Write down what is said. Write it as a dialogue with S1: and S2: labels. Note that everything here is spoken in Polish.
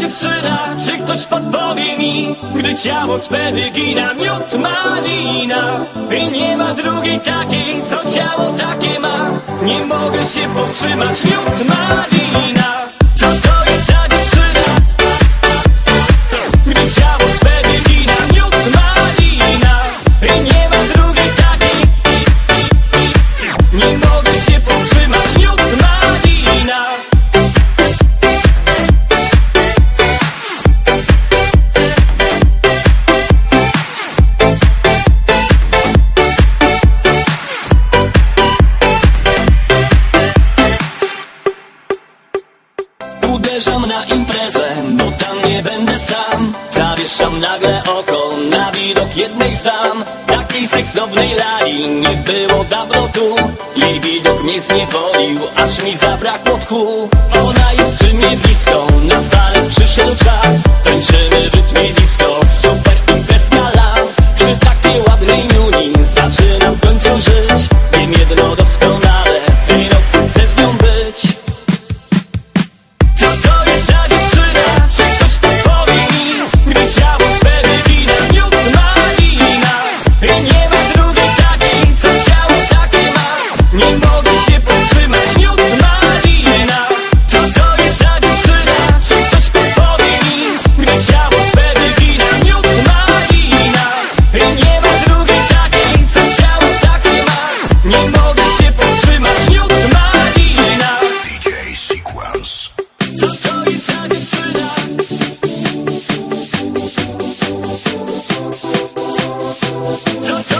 S1: dziewczyna? Czy ktoś podpowie mi? Gdy ciało cpedy gina miód malina I nie ma drugiej takiej, co ciało takie ma Nie mogę się powstrzymać, miód malina Uderzam na imprezę, bo tam nie będę sam. Zawieszam nagle oko na widok jednej z dam. Takiej seksownej lali nie było dawno tu. Jej widok mnie zniewolił, aż mi zabrakło tchu. Ona jest przy mnie blisko, na fale przyszedł czas. Tańczymy w rytmie disco, Tuck